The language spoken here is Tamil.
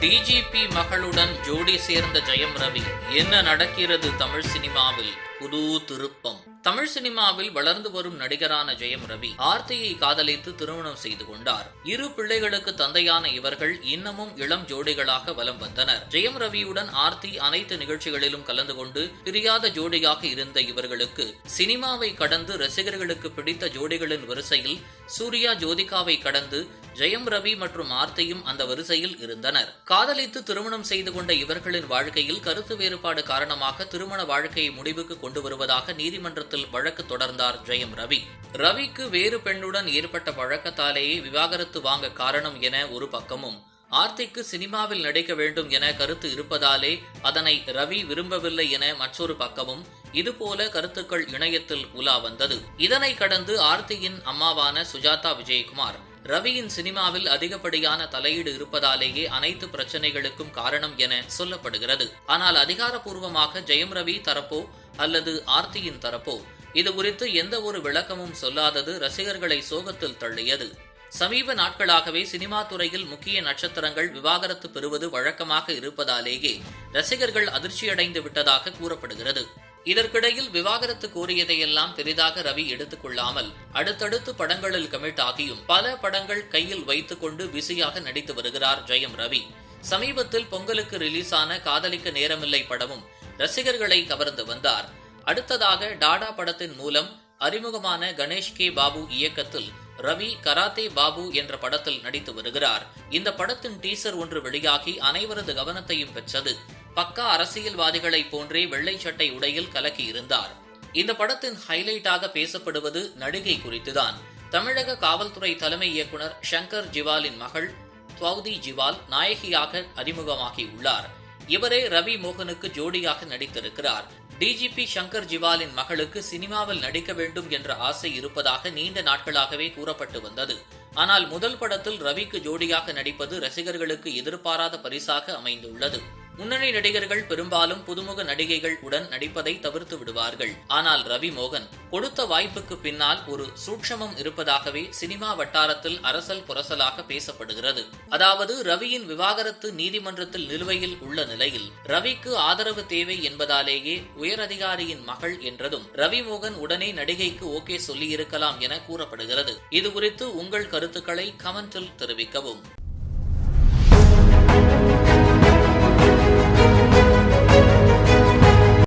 டிஜிபி மகளுடன் ஜோடி சேர்ந்த ஜெயம் ரவி. என்ன நடக்கிறது தமிழ் சினிமாவில்? புது திருப்பம். தமிழ் சினிமாவில் வளர்ந்து வரும் நடிகரான ஜெயம் ரவி ஆர்த்தியை காதலித்து திருமணம் செய்து கொண்டார். இரு பிள்ளைகளுக்கு தந்தையான இவர்கள் இன்னமும் இளம் ஜோடிகளாக வலம் வந்தனர். ஜெயம் ரவியுடன் ஆர்த்தி அனைத்து நிகழ்ச்சிகளிலும் கலந்து கொண்டு பிரியாத ஜோடியாக இருந்த இவர்களுக்கு சினிமாவை கடந்து ரசிகர்களுக்கு பிடித்த ஜோடிகளின் வரிசையில் சூர்யா ஜோதிகாவை கடந்து ஜெயம் ரவி மற்றும் ஆர்த்தியும் அந்த வரிசையில் இருந்தனர். காதலித்து திருமணம் செய்து கொண்ட இவர்களின் வாழ்க்கையில் கருத்து வேறுபாடு காரணமாக திருமண வாழ்க்கையை முடிவுக்கு கொண்டு வருவதாக நீதிமன்றத்தில் வழக்கு தொடர்ந்தார் ஜெயம் ரவி. ரவிக்கு வேறு பெண்ணுடன் ஏற்பட்ட பழக்கத்தாலேயே விவாகரத்து வாங்க காரணம் என ஒரு பக்கமும். ஆர்த்திக்கு சினிமாவில் நடிக்க வேண்டும் என கருத்து இருப்பதாலே அதனை ரவி விரும்பவில்லை என மற்றொரு பக்கமும். இதுபோல கருத்துக்கள் இணையத்தில் உலா வந்தது. இதனை கடந்து ஆர்த்தியின் அம்மாவான சுஜாதா விஜயகுமார் ரவியின் சினிமாவில் அதிகப்படியான தலையீடு இருப்பதாலேயே அனைத்து பிரச்சனைகளுக்கும் காரணம் என சொல்லப்படுகிறது. ஆனால் அதிகாரப்பூர்வமாக ஜெயம் ரவி தரப்போ அல்லது ஆர்த்தியின் தரப்போ? இது குறித்து எந்த ஒரு விளக்கமும் சொல்லாதது ரசிகர்களை சோகத்தில் தள்ளியது. சமீப நாட்களாகவே சினிமா துறையில் முக்கிய நட்சத்திரங்கள் விவாகரத்து பெறுவது வழக்கமாக இருப்பதாலேயே ரசிகர்கள் அதிர்ச்சியடைந்து விட்டதாக கூறப்படுகிறது. இதற்கிடையில் விவாகரத்து கூறியதையெல்லாம் பெரிதாக ரவி எடுத்துக் கொள்ளாமல் அடுத்தடுத்து படங்களில் கமிட் ஆகியும் பல படங்கள் கையில் வைத்துக் கொண்டு பிஸியாக நடித்து வருகிறார் ஜெயம் ரவி. சமீபத்தில் பொங்கலுக்கு ரிலீஸ் ஆன காதலிக்க நேரமில்லை படமும் ரசிகர்களை கவர்ந்து வந்தார். அடுத்ததாக டாடா படத்தின் மூலம் அறிமுகமான கணேஷ் கே பாபு இயக்கத்தில் ரவி கராத்தே பாபு என்ற படத்தில் நடித்து வருகிறார். இந்த படத்தின் டீசர் ஒன்று வெளியாகி அனைவரது கவனத்தையும் பெற்றது. பக்கா அரசியல்வாதிகளை போன்றே வெள்ளை சட்டை உடையில் கலக்கியிருந்தார். இந்த படத்தின் ஹைலைட்டாக பேசப்படுவது நடிகை குறித்துதான். தமிழக காவல்துறை தலைமை இயக்குனர் ஷங்கர் ஜிவாலின் மகள் துவதி ஜிவால் நாயகியாக அறிமுகமாகி உள்ளார் இவரே ரவி மோகனுக்கு ஜோடியாக நடித்திருக்கிறார். டிஜிபி சங்கர் ஜிவாலின் மகளுக்கு சினிமாவில் நடிக்க வேண்டும் என்ற ஆசை இருப்பதாக நீண்ட நாட்களாகவே கூறப்பட்டு வந்தது. ஆனால் முதல் படத்தில் ரவிக்கு ஜோடியாக நடிப்பது ரசிகர்களுக்கு எதிர்பாராத பரிசாக அமைந்துள்ளது. முன்னணி நடிகர்கள் பெரும்பாலும் புதுமுக நடிகைகள் உடன் நடிப்பதை தவிர்த்து விடுவார்கள். ஆனால் ரவி மோகன் கொடுத்த வாய்ப்புக்கு பின்னால் ஒரு சூட்சமம் இருப்பதாகவே சினிமா வட்டாரத்தில் அரசல் புரசலாக பேசப்படுகிறது. அதாவது ரவியின் விவாகரத்து நீதிமன்றத்தில் நிலுவையில் உள்ள நிலையில் ரவிக்கு ஆதரவு தேவை என்பதாலேயே உயரதிகாரியின் மகள் என்றதும் ரவி மோகன் உடனே நடிகைக்கு ஓகே சொல்லியிருக்கலாம் என கூறப்படுகிறது. இது குறித்து உங்கள் கருத்துக்களை கமெண்டில் தெரிவிக்கவும்.